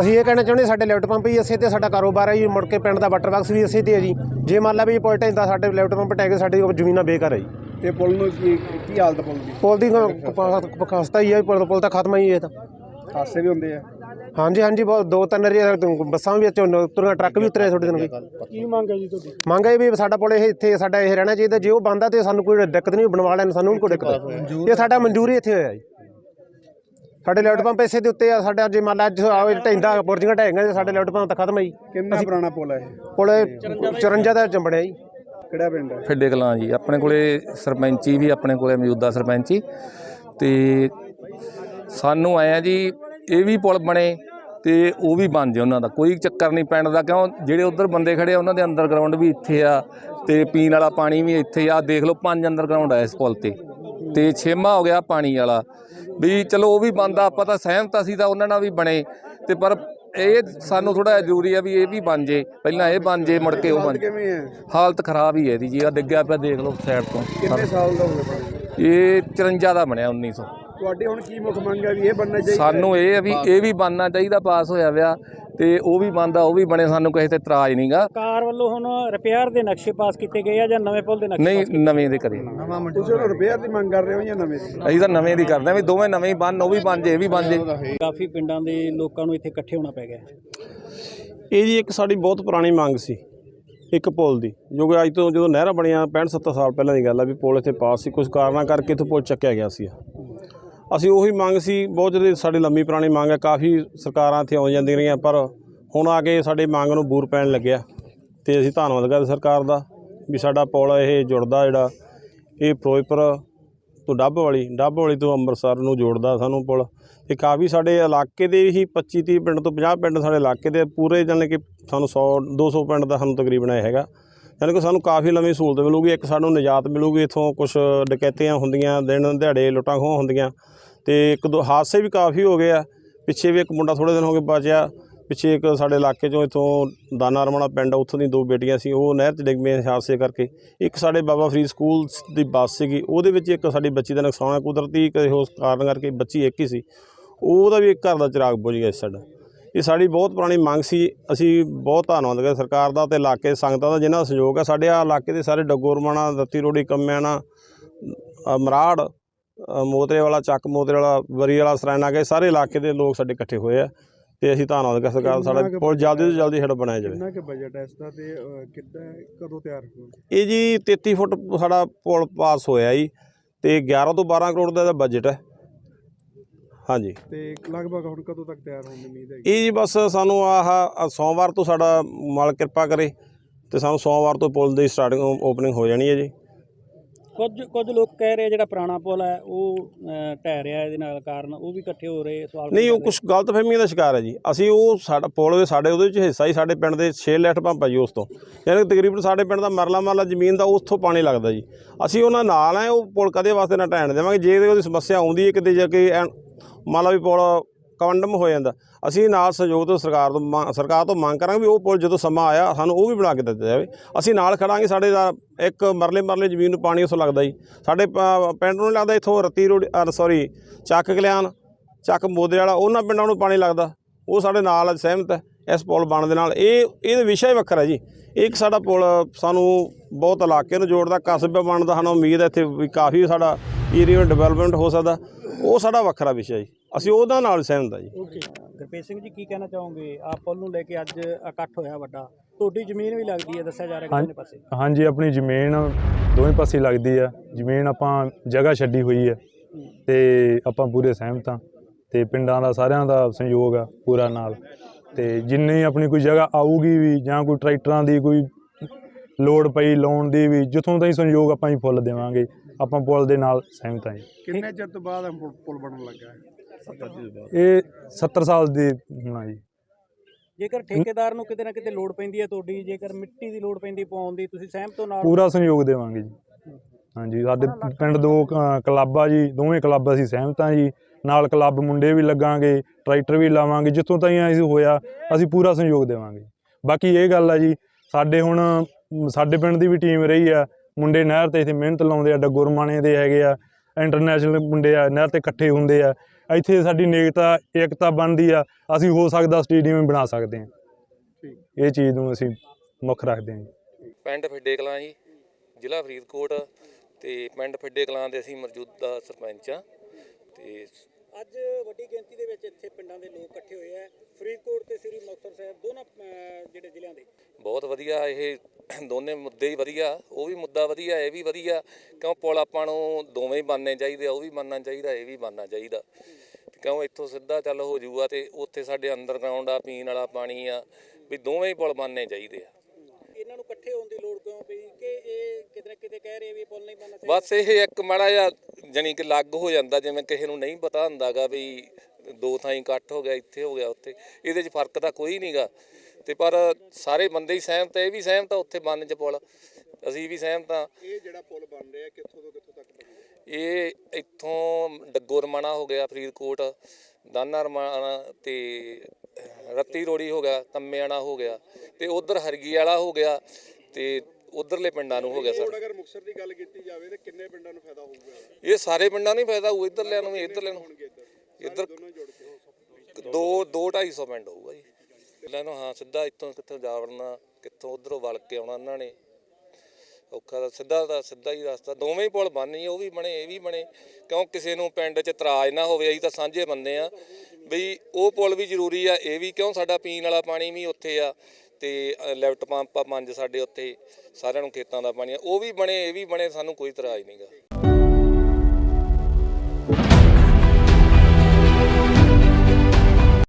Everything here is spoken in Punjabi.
ਅਸੀਂ ਇਹ ਕਹਿਣਾ ਚਾਹੁੰਦੇ ਸਾਡੇ ਲੈਫਟ ਪੰਪ ਹੀ ਇਸੇ ਤੇ ਸਾਡਾ ਕਾਰੋਬਾਰ ਹੈ ਜੀ ਮੁੜ ਕੇ ਪਿੰਡ ਦਾ ਵਾਟਰ ਬਾਕਸ ਵੀ ਇਸੇ ਤੇ ਹੈ ਜੀ। ਜੇ ਮੰਨ ਲਾ ਵੀ ਪੁਲ ਢਹਿੰਦਾ ਸਾਡੇ ਲੈਫਟ ਪੰਪ ਟੈਗ ਸਾਡੀ ਉਹ ਜ਼ਮੀਨਾਂ ਬੇਕਾਰ ਹੈ ਜੀ। ਤੇ ਪੁਲ ਨੂੰ ਕੀ ਕੀ ਹਾਲਤ ਪੁਲ ਦੀ? ਪੁਲ ਦੀ ਖਸਤਾ ਹੀ ਹੈ ਪੁਲ ਪੁਲ ਤਾਂ ਖਤਮ ਹੀ ਹੈ ਇਹ ਤਾਂ। ਹਾਸੇ ਵੀ ਹੁੰਦੇ ਆ। ਹਾਂਜੀ ਹਾਂਜੀ ਬਹੁਤ ਦੋ ਤਿੰਨ ਰੀ ਬੱਸਾਂ ਵੀ ਵਿੱਚੋਂ ਤੁਰੀਆਂ ਟਰੱਕ ਵੀ ਉਤਰੇ ਥੋੜੇ ਦਿਨ ਵੀ ਕੀ ਮੰਗ ਹੈ ਜੀ ਤੁਹਾਡੀ? ਮੰਗ ਹੈ ਵੀ ਸਾਡਾ ਪੁਲ ਇਹ ਇੱਥੇ ਸਾਡਾ ਇਹ ਰਹਿਣਾ ਚਾਹੀਦਾ ਜੇ ਉਹ ਬੰਦਾ ਤੇ ਸਾਨੂੰ ਕੋਈ ਦਿੱਕਤ ਨਹੀਂ ਬਣਵਾ ਲੈਣ ਸਾਨੂੰ ਕੋਈ ਦਿੱਕਤ ਇਹ ਸਾਡਾ ਮਨਜ਼ੂਰੀ ਇੱਥੇ ਹੋਇਆ ਜੀ। ਸਾਡੇ ਲੈਫਟ ਪੰਪ ਇਸੇ ਦੇ ਉੱਤੇ ਆ ਸਾਡਾ ਜੇ ਮੰਨ ਲਾ ਅੱਜ ਆਹ ਢਹਿੰਦਾ ਬੁਰਜੀਆਂ ਢਹਿੰਗਾ ਸਾਡੇ ਲੈਫਟ ਪੰਪ ਤਾਂ ਖਤਮ ਹੈ ਜੀ। ਕਿੰਨਾ ਪੁਰਾਣਾ ਪੁਲ ਹੈ ਇਹ? ਪੁਲ 54 ਦਾ ਚੰਬੜਿਆ ਜੀ। ਕਿਹੜਾ ਪਿੰਡ ਹੈ? ਫਿੱਡੇ ਕਲਾਂ ਜੀ ਆਪਣੇ ਕੋਲੇ ਸਰਪੰਚੀ ਵੀ ਆਪਣੇ ਕੋਲੇ ਮੌਜੂਦਾ ਸਰਪੰਚੀ। ਤੇ ਸਾਨੂੰ ਆਇਆ ਜੀ ਇਹ ਵੀ ਪੁਲ ਬਣੇ ਤੇ ਉਹ ਵੀ ਬਣ ਜੇ ਉਹਨਾਂ ਦਾ। ਕੋਈ ਚੱਕਰ ਨਹੀਂ ਪਿੰਡ ਦਾ ਕਿਉਂ? ਜਿਹੜੇ ਉਧਰ ਬੰਦੇ ਖੜੇ ਆ ਉਹਨਾਂ ਦੇ ਅੰਡਰਗਰਾਉਂਡ ਵੀ ਇੱਥੇ ਆ ਤੇ ਪੀਣ ਵਾਲਾ ਪਾਣੀ ਵੀ ਇੱਥੇ ਆ। ਦੇਖ ਲਓ ਪੰਜ ਅੰਡਰਗਰਾਉਂਡ ਆ ਇਸ ਪੁਲ ਤੇ ਤੇ ਛੇਮਾ ਹੋ ਗਿਆ ਪਾਣੀ ਵਾਲਾ। ਵੀ ਚਲੋ ਉਹ ਵੀ ਬੰਦਾ ਆਪਾਂ ਤਾਂ ਸਹਿਮਤ ਅਸੀਂ ਤਾਂ ਉਹਨਾਂ ਨਾਲ ਵੀ ਬਣੇ ਤੇ ਪਰ ਇਹ ਸਾਨੂੰ ਥੋੜਾ ਜ਼ਰੂਰੀ ਆ ਵੀ ਇਹ ਵੀ ਬਣ ਜੇ ਪਹਿਲਾਂ ਇਹ ਬਣ ਜੇ ਮੁੜ ਕੇ ਉਹ ਬਣ ਜੇ ਕਿਵੇਂ ਹੈ ਹਾਲਤ ਖਰਾਬ ਹੀ ਹੈ ਇਹਦੀ ਜੀ। ਆ ਡਿੱਗਿਆ ਪਿਆ ਦੇਖ ਲਓ ਸਾਈਡ ਤੋਂ। ਕਿੰਨੇ ਸਾਲ ਦਾ ਹੋ ਗਿਆ? ਇਹ 54 ਦਾ ਬਣਿਆ 1900 ਤੁਹਾਡੀ ਹੁਣ ਕੀ ਮੁੱਖ ਮੰਗ ਹੈ ਵੀ ਇਹ ਬਣਨਾ ਚਾਹੀਦਾ ਸਾਨੂੰ ਇਹ ਹੈ ਵੀ ਇਹ ਵੀ ਬਣਨਾ ਚਾਹੀਦਾ ਪਾਸ ਹੋਇਆ ਵਿਆ ਤੇ ਉਹ ਵੀ ਬਣਦਾ ਉਹ ਵੀ ਬਣੇ ਸਾਨੂੰ ਕਿਸੇ ਤੇ ਇਤਰਾਜ਼ ਨਹੀਂਗਾ ਕਾਰ ਵੱਲੋਂ ਹੁਣ ਰਿਪੇਅਰ ਦੇ ਨਕਸ਼ੇ ਪਾਸ ਕੀਤੇ ਗਏ ਆ ਜਾਂ ਨਵੇਂ ਪੁਲ ਦੇ ਨਕਸ਼ੇ ਨਹੀਂ ਨਵੇਂ ਦੇ ਕਰੇ। ਤੁਸੀਂ ਹੁਣ ਰਿਪੇਅਰ ਦੀ ਮੰਗ ਕਰ ਰਹੇ ਹੋ ਜਾਂ ਨਵੇਂ ਦੀ? ਅਸੀਂ ਤਾਂ ਨਵੇਂ ਦੀ ਕਰਦੇ ਆ ਵੀ ਦੋਵੇਂ ਨਵੇਂ ਹੀ ਬਣ ਉਹ ਵੀ ਬਣ ਜੇ ਇਹ ਵੀ ਬਣ ਜੇ। ਕਾਫੀ ਪਿੰਡਾਂ ਦੇ ਲੋਕਾਂ ਨੂੰ ਇੱਥੇ ਇਕੱਠੇ ਹੋਣਾ ਪੈ ਗਿਆ। ਇਹ ਜੀ ਇੱਕ ਸਾਡੀ ਬਹੁਤ ਪੁਰਾਣੀ ਮੰਗ ਸੀ ਇੱਕ ਪੁਲ ਦੀ। ਜੋ ਕਿ ਅੱਜ ਤੋਂ ਜਦੋਂ ਨਹਿਰਾਂ ਬਣੀਆਂ 65 70 ਸਾਲ ਪਹਿਲਾਂ ਦੀ ਗੱਲ ਆ ਵੀ ਪੁਲ ਇੱਥੇ ਪਾਸ ਸੀ ਕੁਝ ਕਾਰਨਾਂ ਕਰਕੇ ਇੱਥੋਂ ਪੁਲ ਚੱਕਿਆ ਗਿਆ ਸੀ। ਅਸੀਂ ਉਹੀ ਮੰਗ ਸੀ, ਬਹੁਤ ਜਿਹੜੀ ਸਾਡੀ ਲੰਮੀ ਪੁਰਾਣੀ ਮੰਗ ਹੈ, ਕਾਫੀ ਸਰਕਾਰਾਂ ਇੱਥੇ ਆਉਂਦੀਆਂ ਜਾਂਦੀਆਂ ਰਹੀਆਂ, ਪਰ ਹੁਣ ਆ ਕੇ ਸਾਡੀ ਮੰਗ ਨੂੰ ਬੂਰ ਪੈਣ ਲੱਗਿਆ। ਤੇ ਅਸੀਂ ਧੰਨਵਾਦ ਕਰਦੇ ਸਰਕਾਰ ਦਾ ਵੀ ਸਾਡਾ ਪੁਲ ਇਹ ਜੁੜਦਾ ਜਿਹੜਾ, ਇਹ ਫਿਰੋਜ਼ਪੁਰ ਤੋਂ ਡੱਬ ਵਾਲੀ ਡੱਬ ਵਾਲੀ ਤੋਂ ਅੰਮ੍ਰਿਤਸਰ ਨੂੰ ਜੋੜਦਾ ਸਾਨੂੰ ਪੁਲ। ਤੇ ਕਾਫੀ ਸਾਡੇ ਇਲਾਕੇ ਦੇ ਹੀ 25 30 ਪਿੰਡ ਤੋਂ 50 ਪਿੰਡ ਸਾਡੇ ਇਲਾਕੇ ਦੇ ਪੂਰੇ ਜਾਣੀ ਕਿ ਸਾਨੂੰ 100 200 ਪਿੰਡ ਦਾ ਸਾਨੂੰ ਤਕਰੀਬਨ ਇਹ ਹੈਗਾ। ਯਾਨੀ ਕਿ ਸਾਨੂੰ ਕਾਫੀ ਲੰਮੀ ਸਹੂਲਤ ਮਿਲੂਗੀ, ਇੱਕ ਸਾਨੂੰ ਨਿਜਾਤ ਮਿਲੂਗੀ, ਇਥੋਂ ਕੁਝ ਡਕੈਤੀਆਂ ਹੁੰਦੀਆਂ, ਦਿਨ ਦਿਹਾੜੇ ਲੁੱਟਾਂ ਖੋਹ ਹੁੰਦੀਆਂ। ਤੇ ਇੱਕ ਦੋ ਹਾਦਸੇ ਵੀ ਕਾਫੀ ਹੋ ਗਏ ਆ। ਪਿੱਛੇ ਵੀ ਇੱਕ ਮੁੰਡਾ ਥੋੜੇ ਦਿਨ ਹੋ ਗਏ ਬਚਿਆ। ਪਿੱਛੇ ਇੱਕ ਸਾਡੇ ਇਲਾਕੇ ਚੋਂ ਇਥੋਂ ਦਾਨਾ ਰਮਣਾ ਪਿੰਡ ਉੱਥੋਂ ਦੀ ਦੋ ਬੇਟੀਆਂ ਸੀ, ਉਹ ਨਹਿਰ 'ਚ ਡਿੱਗ ਪਈਆਂ ਹਾਦਸੇ ਕਰਕੇ। ਇੱਕ ਸਾਡੇ ਬਾਬਾ ਫਰੀਦ ਸਕੂਲ ਦੀ ਬੱਸ ਸੀਗੀ, ਉਹਦੇ ਵਿੱਚ ਇੱਕ ਸਾਡੀ ਬੱਚੀ ਦਾ ਨੁਕਸਾਨ ਹੈ ਕੁਦਰਤੀ ਕਿਸੇ ਉਸ ਕਾਰਨ ਕਰਕੇ ਬੱਚੀ ਇੱਕ ਹੀ ਸੀ। ਉਹਦਾ ਵੀ ਇੱਕ ਘਰ ਦਾ ਚਿਰਾਗ ਬੁਝ ਗਿਆ ਸੀ ਸਾਡਾ। ਇਹ ਸਾਡੀ ਬਹੁਤ ਪੁਰਾਣੀ ਮੰਗ ਸੀ। ਅਸੀਂ ਬਹੁਤ ਧੰਨਵਾਦ ਕਰਦੇ ਸਰਕਾਰ ਦਾ ਤੇ ਇਲਾਕੇ ਸੰਗਤਾਂ ਦਾ ਜਿਨ੍ਹਾਂ ਦਾ ਸਹਿਯੋਗ ਹੈ। ਸਾਡੇ ਆ ਇਲਾਕੇ ਦੇ ਸਾਰੇ ਡੱਗੋਰਮਾਣਾ ਦੱਤੀ ਰੋੜੀ ਕੰਮਿਆਣਾ ਮਰਾੜ ਮੋਤਰੇ ਵਾਲਾ ਚੱਕ ਮੋਤਰੇ ਵਾਲਾ ਵਰੀ ਵਾਲਾ ਸਰਾਇਣਾ ਗਏ ਸਾਰੇ ਇਲਾਕੇ ਦੇ ਲੋਕ ਸਾਡੇ ਇਕੱਠੇ ਹੋਏ ਆ ਤੇ ਅਸੀਂ ਧੰਨਵਾਦ ਕਰਦੇ ਸਰਕਾਰ ਦਾ। ਸਾਡਾ ਪੁਲ ਜਲਦੀ ਤੋਂ ਜਲਦੀ ਸਾਡਾ ਬਣਾਇਆ ਜਾਵੇ। ਕਿੰਨਾ ਕਿ ਬਜਟ ਹੈ ਇਸ ਦਾ ਤੇ ਕਿੱਦਾਂ ਕਦੋਂ ਤਿਆਰ ਹੋਊਗਾ ਇਹ ਜੀ 33 ਫੁੱਟ ਸਾਡਾ ਪੁਲ ਪਾਸ ਹੋਇਆ ਜੀ ਤੇ 11 ਤੋਂ 12 ਕਰੋੜ ਦਾ ਇਹਦਾ ਬਜਟ ਹੈ। ਹਾਂਜੀ। ਤੇ ਲਗਭਗ ਹੁਣ ਕਦੋਂ ਤੱਕ ਤਿਆਰ ਹੋਣ ਦੀ ਉਮੀਦ ਹੈ ਇਹ ਜੀ ਬਸ ਸਾਨੂੰ ਆਹ ਸੋਮਵਾਰ ਤੋਂ ਸਾਡਾ ਮਾਲ ਕਿਰਪਾ ਕਰੇ ਤੇ ਸਾਨੂੰ ਸੋਮਵਾਰ ਤੋਂ ਪੁਲ ਦੀ ਸਟਾਰਟਿੰਗ ਓਪਨਿੰਗ ਹੋ ਜਾਣੀ ਹੈ ਜੀ। ਕੁਝ ਕੁਝ ਲੋਕ ਕਹਿ ਰਹੇ ਜਿਹੜਾ ਪੁਰਾਣਾ ਪੁਲ ਹੈ ਉਹ ਢਹਿ ਰਿਹਾ ਇਹਦੇ ਨਾਲ ਕਾਰਨ ਉਹ ਵੀ ਇਕੱਠੇ ਹੋ ਰਹੇ ਸਵਾਲ ਨਹੀਂ ਉਹ। ਕੁਝ ਗਲਤਫਹਿਮੀਆਂ ਦਾ ਸ਼ਿਕਾਰ ਹੈ ਜੀ। ਅਸੀਂ ਉਹ ਸਾਡਾ ਪੁਲ ਦੇ ਸਾਡੇ ਉਹਦੇ ਵਿੱਚ ਹਿੱਸਾ ਹੀ ਸਾਡੇ ਪਿੰਡ ਦੇ 6 ਲੈਟ ਪੰਪ ਹੈ ਜੀ ਉਸ ਤੋਂ। ਯਾਨੀ ਕਿ ਤਕਰੀਬਨ ਸਾਡੇ ਪਿੰਡ ਦਾ ਮਰਲਾ ਮਰਲਾ ਜ਼ਮੀਨ ਦਾ ਉੱਥੋਂ ਪਾਣੀ ਲੱਗਦਾ ਜੀ। ਅਸੀਂ ਉਹਨਾਂ ਨਾਲ ਆ ਉਹ ਪੁਲ ਕਦੇ ਵਾਸਤੇ ਨਾ ਢਹਿਣ ਦੇਵਾਂਗੇ। ਜੇ ਉਹਦੀ ਸਮੱਸਿਆ ਆਉਂਦੀ ਹੈ ਕਿਤੇ ਜਾ ਕੇ ਮੰਨ ਲਾ ਵੀ ਪੁਲ ਕੰਡਮ ਹੋ ਜਾਂਦਾ। ਅਸੀਂ ਨਾਲ ਸਹਿਯੋਗ ਤੋਂ ਸਰਕਾਰ ਤੋਂ ਮੰਗ- ਸਰਕਾਰ ਤੋਂ ਮੰਗ ਕਰਾਂਗੇ ਵੀ ਉਹ ਪੁਲ ਜਦੋਂ ਸਮਾਂ ਆਇਆ ਸਾਨੂੰ ਉਹ ਵੀ ਬਣਾ ਕੇ ਦਿੱਤਾ ਜਾਵੇ। ਅਸੀਂ ਨਾਲ ਖੜਾਂਗੇ, ਸਾਡੇ ਦਾ ਇੱਕ ਮਰਲੇ ਮਰਲੇ ਜ਼ਮੀਨ ਨੂੰ ਪਾਣੀ ਉੱਥੋਂ ਲੱਗਦਾ ਜੀ। ਸਾਡੇ ਪ- ਪਿੰਡ ਨੂੰ ਲੱਗਦਾ ਇੱਥੋਂ ਰੱਤੀ ਰੋਡ ਸੌਰੀ ਚੱਕ ਕਲਿਆਣ, ਚੱਕ ਮੋਦੇ ਵਾਲਾ, ਉਹਨਾਂ ਪਿੰਡਾਂ ਨੂੰ ਪਾਣੀ ਲੱਗਦਾ। ਉਹ ਸਾਡੇ ਨਾਲ ਸਹਿਮਤ ਹੈ, ਇਸ ਪੁਲ ਬਣਨ ਦੇ ਨਾਲ। ਇਹ, ਇਹਦੇ ਵਿਸ਼ਾ ਹੀ ਵੱਖਰਾ ਜੀ। ਇੱਕ ਸਾਡਾ ਪੁਲ ਸਾਨੂੰ ਬਹੁਤ ਇਲਾਕੇ ਨੂੰ ਜੋੜਦਾ, ਕਸਬਾ ਬਣਦਾ ਸਾਨੂੰ ਉਮੀਦ ਹੈ ਇੱਥੇ ਵੀ ਕਾਫੀ ਸਾਡਾ ਏਰੀਆ ਡਿਵੈਲਪਮੈਂਟ ਹੋ ਸਕਦਾ। ਉਹ ਸਾਡਾ ਵੱਖਰਾ ਵਿਸ਼ਾ ਜੀ। ਅਸੀਂ ਉਹਦਾ ਨਾਲ ਸਹਿਮਤ ਹਾਂ ਜੀ। ਗੁਰਪ੍ਰੀਤ ਸਿੰਘ ਜੀ ਕੀ ਕਹਿਣਾ ਚਾਹੋਗੇ? ਆ ਪੁਲ ਨੂੰ ਲੈ ਕੇ ਅੱਜ ਇਕੱਠ ਹੋਇਆ ਵੱਡਾ। ਤੁਹਾਡੀ ਜ਼ਮੀਨ ਵੀ ਲੱਗਦੀ ਹੈ ਦੱਸਿਆ ਜਾ ਰਿਹਾ ਕਿ ਦੋਨੇ ਪਾਸੇ। ਹਾਂਜੀ ਆਪਣੀ ਜ਼ਮੀਨ ਦੋਵੇਂ ਪਾਸੇ ਲੱਗਦੀ ਆ ਜ਼ਮੀਨ ਆਪਾਂ ਜਗ੍ਹਾ ਛੱਡੀ ਹੋਈ ਹੈ ਤੇ ਆਪਾਂ ਪੂਰੇ ਸਹਿਮਤ ਹਾਂ ਤੇ ਪਿੰਡਾਂ ਦਾ ਸਾਰਿਆਂ ਦਾ ਸਹਿਯੋਗ ਆ ਪੂਰਾ ਨਾਲ। ਤੇ ਜਿੰਨੀ ਆਪਣੀ ਕੋਈ ਜਗ੍ਹਾ ਆਊਗੀ ਵੀ ਜਾਂ ਕੋਈ ਟਰੈਕਟਰਾਂ ਦੀ ਕੋਈ ਲੋੜ ਪਈ ਲਾਉਣ ਦੀ ਵੀ ਜਿੱਥੋਂ ਤਾਈਂ ਸਹਿਯੋਗ ਆਪਾਂ ਹੀ ਫੁੱਲ ਦੇਵਾਂਗੇ। ਆਪਾਂ ਪੁੱਲ ਦੇ ਨਾਲ ਸਹਿਮਤ ਹਾਂ ਜੀ। ਕਿੰਨੇ ਚਿਰ ਤੋਂ ਬਾਅਦ ਪੁਲ- ਬਣਨ ਲੱਗਾ ਹੈ? ਇਹ 70 ਸਾਲ ਦੀ ਹੋਣਾ ਜੀ। ਜੇਕਰ ਠੇਕੇਦਾਰ ਨੂੰ ਕਿਤੇ ਨਾ ਕਿਤੇ ਲੋੜ ਪੈਂਦੀ ਹੈ ਤੁਹਾਡੀ ਜੇਕਰ ਮਿੱਟੀ ਦੀ ਲੋੜ ਪੈਂਦੀ ਪਾਉਣ ਦੀ ਤੁਸੀਂ ਸਹਿਮਤ ਹੋ ਨਾਲ? ਪੂਰਾ ਸਹਿਯੋਗ ਦੇਵਾਂਗੇ ਜੀ। ਹਾਂਜੀ ਸਾਡੇ ਪਿੰਡ ਦੋ ਕਲੱਬ ਆ ਜੀ ਦੋਵੇਂ ਕਲੱਬ ਅਸੀਂ ਸਹਿਮਤ ਹਾਂ ਜੀ। ਨਾਲ ਕਲੱਬ ਮੁੰਡੇ ਵੀ ਲੱਗਾਂਗੇ ਟਰੈਕਟਰ ਵੀ ਲਾਵਾਂਗੇ ਜਿੱਥੋਂ ਤਾਈਂ ਅਸੀਂ ਹੋਇਆ ਅਸੀਂ ਪੂਰਾ ਸਹਿਯੋਗ ਦੇਵਾਂਗੇ। ਬਾਕੀ ਇਹ ਗੱਲ ਆ ਜੀ ਸਾਡੇ ਹੁਣ ਸਾਡੇ ਪਿੰਡ ਦੀ ਵੀ ਟੀਮ ਰਹੀ ਆ ਮੁੰਡੇ ਨਹਿਰ ਤੇ ਇੱਥੇ ਮਿਹਨਤ ਲਾਉਂਦੇ ਆ ਡੱਗੁਰਮਾਣੇ ਦੇ ਹੈਗੇ ਆ ਇੰਟਰਨੈਸ਼ਨਲ ਮੁੰਡੇ ਆ ਨਹਿਰ ਤੇ ਇਕੱਠੇ ਹੁੰਦੇ ਆ। ਇੱਥੇ ਸਾਡੀ ਨੇਕਤਾ ਏਕਤਾ ਬਣਦੀ ਆ ਅਸੀਂ ਹੋ ਸਕਦਾ ਸਟੇਡੀਅਮ ਬਣਾ ਸਕਦੇ ਹਾਂ। ਇਹ ਚੀਜ਼ ਨੂੰ ਅਸੀਂ ਮੁੱਖ ਰੱਖਦੇ ਹਾਂ। ਜੀ ਪਿੰਡ ਫਿੱਡੇ ਕਲਾਂ ਜੀ ਜ਼ਿਲ੍ਹਾ ਫਰੀਦਕੋਟ ਤੇ ਪਿੰਡ ਫਿੱਡੇ ਕਲਾਂ ਦੇ ਅਸੀਂ ਮੌਜੂਦਾ ਸਰਪੰਚ ਆ ਤੇ ਅੱਜ ਵੱਡੀ ਗਿਣਤੀ ਦੇ ਵਿੱਚ ਇੱਥੇ ਪਿੰਡਾਂ ਦੇ ਲੋਕ ਇਕੱਠੇ ਹੋਏ ਆ। ਫਰੀਦਕੋਟ ਤੇ ਸ੍ਰੀ ਮੁਕਤਸਰ ਸਾਹਿਬ ਦੋਨਾਂ ਜਿਹੜੇ ਜ਼ਿਲ੍ਹਿਆਂ ਦੇ। ਬਹੁਤ ਵਧੀਆ ਇਹ ਦੋਨੇ ਮੁੱਦੇ ਹੀ ਵਧੀਆ, ਉਹ ਵੀ ਮੁੱਦਾ ਵਧੀਆ, ਇਹ ਵੀ ਵਧੀਆ। ਕਿਉਂ ਪੁਲ ਆਪਾਂ ਨੂੰ ਦੋਵੇਂ ਹੀ ਬਣਨੇ ਚਾਹੀਦੇ ਆ, ਉਹ ਵੀ ਬਣਨਾ ਚਾਹੀਦਾ, ਇਹ ਵੀ ਬਣਨਾ ਚਾਹੀਦਾ। ਕਿਉਂ ਇੱਥੋਂ ਸਿੱਧਾ ਚੱਲ ਹੋ ਜਾਊਗਾ ਤੇ ਉੱਥੇ ਸਾਡੇ ਅੰਡਰਗਰਾਉਂਡ ਆ, ਪੀਣ ਵਾਲਾ ਪਾਣੀ ਆ, ਵੀ ਦੋਵੇਂ ਹੀ ਪੁਲ ਬਣਨੇ ਚਾਹੀਦੇ ਆ। ਇਕੱਠੇ ਹੋਣ ਦੀ ਲੋੜ ਕਿਉਂ ਪਈ ਕਿ ਇਹ ਕਿਤੇ ਨਾ ਕਿਤੇ ਕਹਿ ਰਹੇ ਵੀ ਪੁੱਲ ਨਹੀਂ ਬਣਨਾ ਬਸ ਇਹ ਇੱਕ ਮਾੜਾ ਜਿਹਾ ਜਾਣੀ ਕਿ ਲੱਗ ਹੋ ਜਾਂਦਾ ਜਿਵੇਂ ਕਿਸੇ ਨੂੰ ਨਹੀਂ ਪਤਾ ਹੁੰਦਾਗਾ ਵੀ ਦੋ ਥਾਈਂ ਇਕੱਠ ਹੋ ਗਿਆ ਇੱਥੇ ਹੋ ਗਿਆ ਉੱਥੇ। ਇਹਦੇ 'ਚ ਫ਼ਰਕ ਤਾਂ ਕੋਈ ਨਹੀਂਗਾ ਤੇ ਪਰ ਸਾਰੇ ਬੰਦੇ ਹੀ ਸਹਿਮਤ ਆ ਇਹ ਵੀ ਸਹਿਮਤ ਆ ਉੱਥੇ ਬੰਨ 'ਚ ਪੁਲ। ਅਸੀਂ ਵੀ ਸਹਿਮਤ ਆ। ਇਹ ਜਿਹੜਾ ਪੁਲ ਬਣ ਰਿਹਾ ਕਿੱਥੋਂ ਤੋਂ ਕਿੱਥੋਂ ਤੱਕ ਬਣੂਗਾ ਇਹ ਇੱਥੋਂ ਡੱਗੋ ਰਮਾਣਾ ਹੋ ਗਿਆ ਫਰੀਦਕੋਟ ਦਾਨਾ ਰਮਾਣਾ ਤੇ ਰੱਤੀ ਰੋੜੀ ਹੋ ਗਿਆ ਤੰਮਿਆਣਾ ਹੋ ਗਿਆ ਤੇ ਉਧਰ ਹਰਗੀ ਵਾਲਾ ਹੋ ਗਿਆ ਤੇ ਉਧਰਲੇ ਪਿੰਡਾਂ ਨੂੰ ਹੋ ਗਿਆ ਸਰ। ਅਗਰ ਮੁਕਸਰ ਦੀ ਗੱਲ ਕੀਤੀ ਜਾਵੇ ਤਾਂ ਕਿੰਨੇ ਪਿੰਡਾਂ ਨੂੰ ਫਾਇਦਾ ਹੋਊਗਾ? ਇਹ ਸਾਰੇ ਪਿੰਡਾਂ ਨੂੰ ਹੀ ਫਾਇਦਾ ਹੋਊ ਇਧਰਲਿਆਂ ਨੂੰ ਵੀ ਇਧਰਲਿਆਂ ਨੂੰ। ਇੱਧਰ। ਦੋ ਦੋ 250 ਪਿੰਡ ਹੋਊਗਾ ਜੀ। ਇਹਨਾਂ ਨੂੰ ਹਾਂ ਸਿੱਧਾ ਇੱਥੋਂ ਕਿੱਥੋਂ ਜਾ ਵੜਨਾ ਕਿੱਥੋਂ ਉਧਰੋਂ ਵਲ ਕੇ ਆਉਣਾ ਇਹਨਾਂ ਨੇ। ਔਖਾ ਦਾ ਸਿੱਧਾ ਦਾ ਸਿੱਧਾ ਹੀ ਰਸਤਾ ਦੋਵੇਂ ਹੀ ਪੁਲ ਬਣਨੀ ਉਹ ਵੀ ਬਣੇ ਇਹ ਵੀ ਬਣੇ। ਕਿਉਂ ਕਿਸੇ ਨੂੰ ਪਿੰਡ 'ਚ ਇਤਰਾਜ਼ ਨਾ ਹੋਵੇ ਅਸੀਂ ਤਾਂ ਸਾਂਝੇ ਬੰਦੇ ਆ ਬਈ ਉਹ ਪੁਲ ਵੀ ਜ਼ਰੂਰੀ ਆ, ਇਹ ਵੀ ਕਿਉਂ ਸਾਡਾ ਪੀਣ ਵਾਲਾ ਪਾਣੀ ਵੀ ਉੱਥੇ ਆ ਤੇ ਲੈਫਟ ਪੰਪ ਆ ਪੰਜ ਸਾਡੇ ਉੱਥੇ, ਸਾਰਿਆਂ ਨੂੰ ਖੇਤਾਂ ਦਾ ਪਾਣੀ ਆ, ਉਹ ਵੀ ਬਣੇ, ਇਹ ਵੀ ਬਣੇ, ਸਾਨੂੰ ਕੋਈ ਇਤਰਾਜ਼ ਨਹੀਂਗਾ